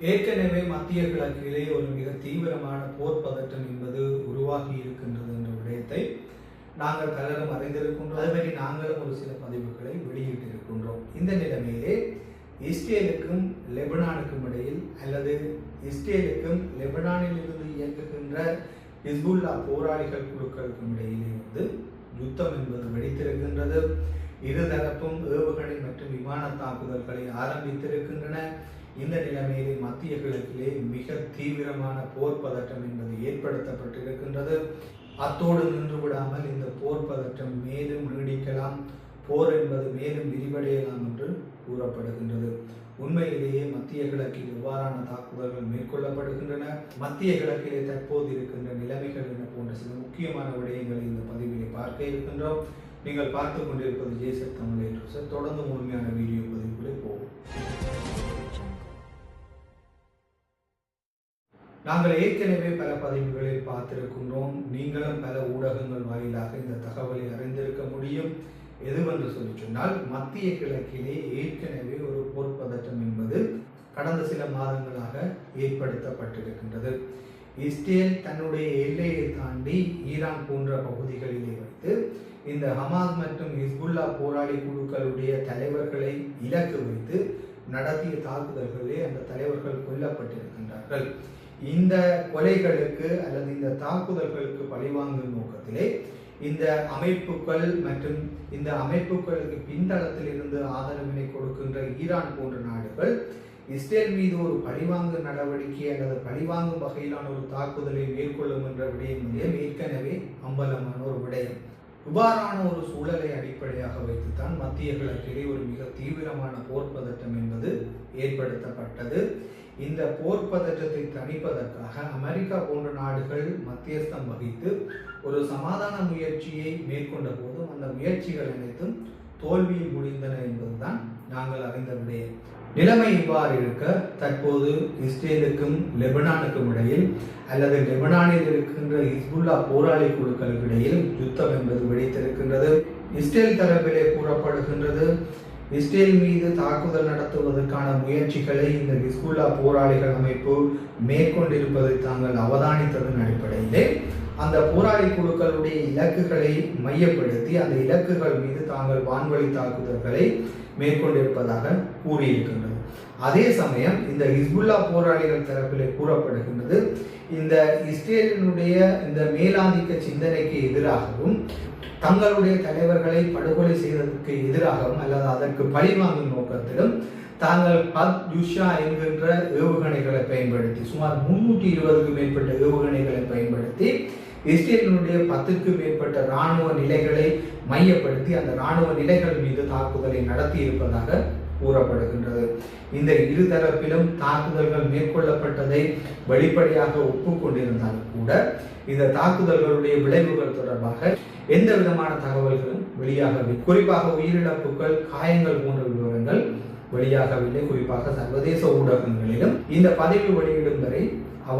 ஏற்கனவே மத்திய கிழக்கிலே ஒரு மிக தீவிரமான போர் பதட்டம் என்பது உருவாகி இருக்கின்றது என்ற விடயத்தை நாங்கள் கலரும் அறிந்திருக்கின்றோம். அது நாங்களும் ஒரு சில பதிவுகளை வெளியிட்டிருக்கின்றோம். இந்த நிலைமையிலே இஸ்ரேலுக்கும் லெபனானுக்கும் இடையில் அல்லது இஸ்ரேலுக்கும் லெபனானில் இருந்து இயங்குகின்ற ஹிஸ்புல்லா போராளிகள் குழுக்களுக்கும் இடையிலே வந்து யுத்தம் என்பது வெடித்திருக்கின்றது. இருதரப்பும் ஏவுகணை மற்றும் விமான தாக்குதல்களை ஆரம்பித்திருக்கின்றன. இந்த நிலைமையிலே மத்திய கிழக்கிலே மிக தீவிரமான போர் பதட்டம் என்பது ஏற்படுத்தப்பட்டிருக்கின்றது. அத்தோடு நின்று விடாமல் இந்த போர் பதற்றம் மேலும் நீடிக்கலாம் போர் என்பது மேலும் விரிவடையலாம் என்று கூறப்படுகின்றது. உண்மையிலேயே மத்திய கிழக்கில் எவ்வாறான தாக்குதல்கள் மேற்கொள்ளப்படுகின்றன. மத்திய கிழக்கிலே தற்போது இருக்கின்ற நிலைமைகள் என்ன போன்ற சில முக்கியமான விடயங்களை இந்த பதிவிலே பார்க்க இருக்கின்றோம். நீங்கள் பார்த்து கொண்டிருப்பது ஜேசப் தமிழ் சார் தொடர்ந்து முழுமையான வீடியோ பதிவுகளை போகும் நாங்கள் ஏற்கனவே பல பதிவுகளில் பார்த்திருக்கின்றோம். நீங்களும் பல ஊடகங்கள் வாயிலாக இந்த தகவலை அறிந்திருக்க முடியும். எதுவென்று சொல்லி சொன்னால் மத்திய கிழக்கிலே ஏற்கனவே ஒரு போர் பதட்டம் என்பது கடந்த சில மாதங்களாக ஏற்படுத்தப்பட்டிருக்கின்றது. இஸ்ரேல் தன்னுடைய எல்லையை தாண்டி ஈரான் போன்ற பகுதிகளிலே வைத்து இந்த ஹமாஸ் மற்றும் ஹிஸ்புல்லா போராளி குழுக்களுடைய தலைவர்களை இலக்கு வைத்து நடத்திய தாக்குதல்களிலே அந்த தலைவர்கள் கொல்லப்பட்டிருக்கின்றார்கள். இந்த கொலைகளுக்கு அல்லது இந்த தாக்குதல்களுக்கு பழிவாங்கும் நோக்கத்திலே இந்த அமைப்புகள் மற்றும் இந்த அமைப்புகளுக்கு பின்தளத்தில் இருந்து ஆதரவினை கொடுக்கின்ற ஈரான் போன்ற நாடுகள் இஸ்ரேல் மீது ஒரு பழிவாங்கு நடவடிக்கை அல்லது பழிவாங்கும் வகையிலான ஒரு தாக்குதலை மேற்கொள்ளும் என்ற விடயம் மூலம் ஏற்கனவே அம்பலமான ஒரு விடயம். இவ்வாறான ஒரு சூழலை அடிப்படையாக வைத்துத்தான் மத்திய கிழக்கிலே ஒரு மிக தீவிரமான போர் பதட்டம் என்பது ஏற்படுத்தப்பட்டது. இந்த போர் பதற்றத்தை தணிப்பதற்காக அமெரிக்கா போன்ற நாடுகள் மத்தியஸ்தம் வகித்து ஒரு சமாதான முயற்சியை மேற்கொண்ட போதும் அந்த முயற்சிகள் அனைத்தும் தோல்வியில் முடிந்தன என்பதுதான் நாங்கள் அறிந்த விடயம். நிலைமை இவ்வாறு இருக்க தற்போது இஸ்ரேலுக்கும் லெபனானுக்கும் இடையில் அல்லது லெபனானில் இருக்கின்ற ஹிஸ்புல்லா போராளி குழுக்களுக்கு இடையில் யுத்தம் என்பது வெடித்திருக்கின்றது. இஸ்ரேல் தரப்பிலே கூறப்படுகின்றது இஸ்ரேல் மீது தாக்குதல் நடத்துவதற்கான முயற்சிகளை இந்த ஹிஸ்புல்லா போராளிகள் அமைப்பு மேற்கொண்டிருப்பதை தாங்கள் அவதானித்ததன் அடிப்படையிலே அந்த போராளி குழுக்களுடைய இலக்குகளை மையப்படுத்தி அந்த இலக்குகள் மீது தாங்கள் வான்வழி தாக்குதல்களை மேற்கொண்டிருப்பதாக கூறியிருக்கின்றது. அதே சமயம் இந்த ஹிஸ்புல்லா போராளிகள் தரப்பிலே கூறப்படுகின்றது இந்த இஸ்ரேலினுடைய இந்த மேலாதிக்க சிந்தனைக்கு எதிராகவும் தங்களுடைய தலைவர்களை படுகொலை செய்வதற்கு எதிராகவும் அல்லது அதற்கு பழிவாங்கும் நோக்கத்திலும் தாங்கள் பத் யுஷா என்கின்ற ஏவுகணைகளை பயன்படுத்தி சுமார் முன்னூற்றி இருபதுக்கும் மேற்பட்ட ஏவுகணைகளை பயன்படுத்தி இஸ்ரேலினுடைய பத்துக்கு மேற்பட்ட இராணுவ நிலைகளை மையப்படுத்தி அந்த இராணுவ நிலைகள் மீது தாக்குதலை நடத்தி இருப்பதாக கூறப்படுகின்றது. இந்த இருதரப்பிலும் தாக்குதல்கள் மேற்கொள்ளப்பட்டதை வெளிப்படையாக ஒப்புக்கொண்டிருந்தாலும் கூட இந்த தாக்குதல்களுடைய விளைவுகள் தொடர்பாக எந்த விதமான தகவல்களும் வெளியாகவில்லை குறிப்பாக உயிரிழப்புகள் காயங்கள் போன்ற விவரங்கள் வெளியாகவில்லை. குறிப்பாக சர்வதேச ஊடகங்களிலும் இந்த பதிவு வெளியிடும்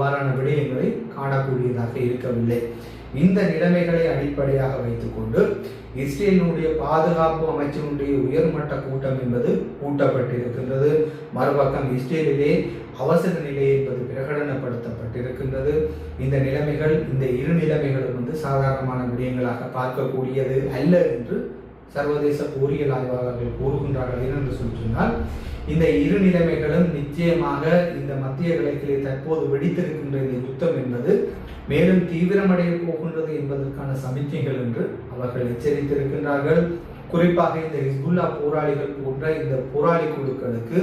அவ்வாறான விடயங்களை காணக்கூடியதாக இருக்கவில்லை. இந்த நிலைமைகளை அடிப்படையாக வைத்துக்கொண்டு இஸ்ரேலினுடைய பாதுகாப்பு அமைச்சருடைய உயர்மட்ட கூட்டம் என்பது கூட்டப்பட்டிருக்கின்றது மறுபக்கம் இஸ்ரேலிலே அவசர நிலை என்பது பிரகடனப்படுத்தப்பட்டிருக்கின்றது. இந்த நிலைமைகள் இந்த இரு நிலைமைகளும் வந்து சாதாரணமான விடயங்களாக பார்க்கக்கூடியது அல்ல என்று சர்வதேச பொறியியல் ஆய்வாளர்கள் கூறுகின்றார்கள் என்று சொல்லி சொன்னால் இந்த இரு நிலைமைகளும் நிச்சயமாக இந்த மத்திய கிழக்கிலே தற்போது வெடித்திருக்கின்ற இந்த யுத்தம் என்பது மேலும் தீவிரமடைய போகின்றது என்பதற்கான சமிச்சைகள் என்று அவர்கள் எச்சரித்திருக்கின்றார்கள். குறிப்பாக இந்த ஹிஸ்புல்லா போராளிகள் போன்ற இந்த போராளி குழுக்களுக்கு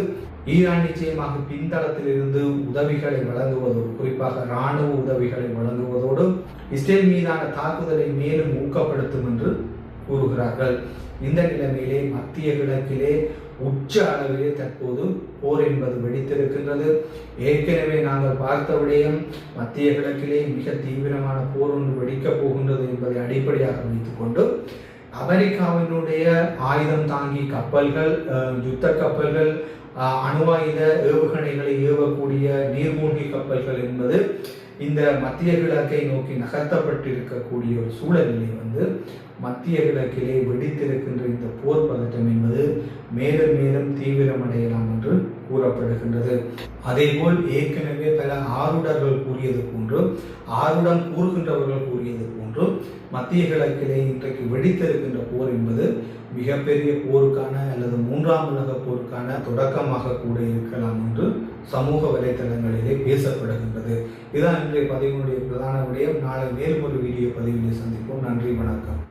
ஈரான் நிச்சயமாக பின்தளத்தில் இருந்து உதவிகளை வழங்குவதோடு குறிப்பாக இராணுவ உதவிகளை வழங்குவதோடு இஸ்ரேல் மீதான தாக்குதலை மேலும் ஊக்கப்படுத்தும் என்று கூறுகிறார்கள். இந்த நிலைமையிலே மத்திய கிழக்கிலே உச்ச அளவிலே தற்போது போர் என்பது வெடித்திருக்கின்றது. ஏற்கனவே நாங்கள் பார்த்த விடயம் மத்திய கிழக்கிலே மிக தீவிரமான போர் ஒன்று வெடிக்கப் போகின்றது என்பதை அடிப்படையாக வைத்துக்கொண்டு அமெரிக்காவினுடைய ஆயுதம் தாங்கி கப்பல்கள் யுத்த கப்பல்கள் அணுவாயுத ஏவுகணைகளை ஏவக்கூடிய நீர்மூழ்கி கப்பல்கள் என்பது இந்த மத்திய கிழக்கை நோக்கி நகர்த்தப்பட்டிருக்கக்கூடிய ஒரு சூழலிலே வந்து மத்திய கிழக்கிலே வெடித்திருக்கின்ற இந்த போர் பதட்டம் என்பது மேலும் மேலும் தீவிரமடையலாம் என்று கூறப்படுகின்றது. அதேபோல் ஏற்கனவே பல ஆருடர்கள் கூறியது போன்றும் ஆருடம் கூறுகின்றவர்கள் கூறியது போன்றும் மத்திய கிழக்கிலே இன்றைக்கு வெடித்திருக்கின்ற போர் என்பது மிகப்பெரிய போருக்கான அல்லது மூன்றாம் உலக போருக்கான தொடக்கமாக கூட இருக்கலாம் என்று சமூக வலைத்தளங்களிலே பேசப்படுகின்றது. இதுதான் இன்றைய பதிவினுடைய பிரதான விடயம். நாளை மேலும் ஒரு வீடியோ பதிவிலே சந்திப்போம். நன்றி வணக்கம்.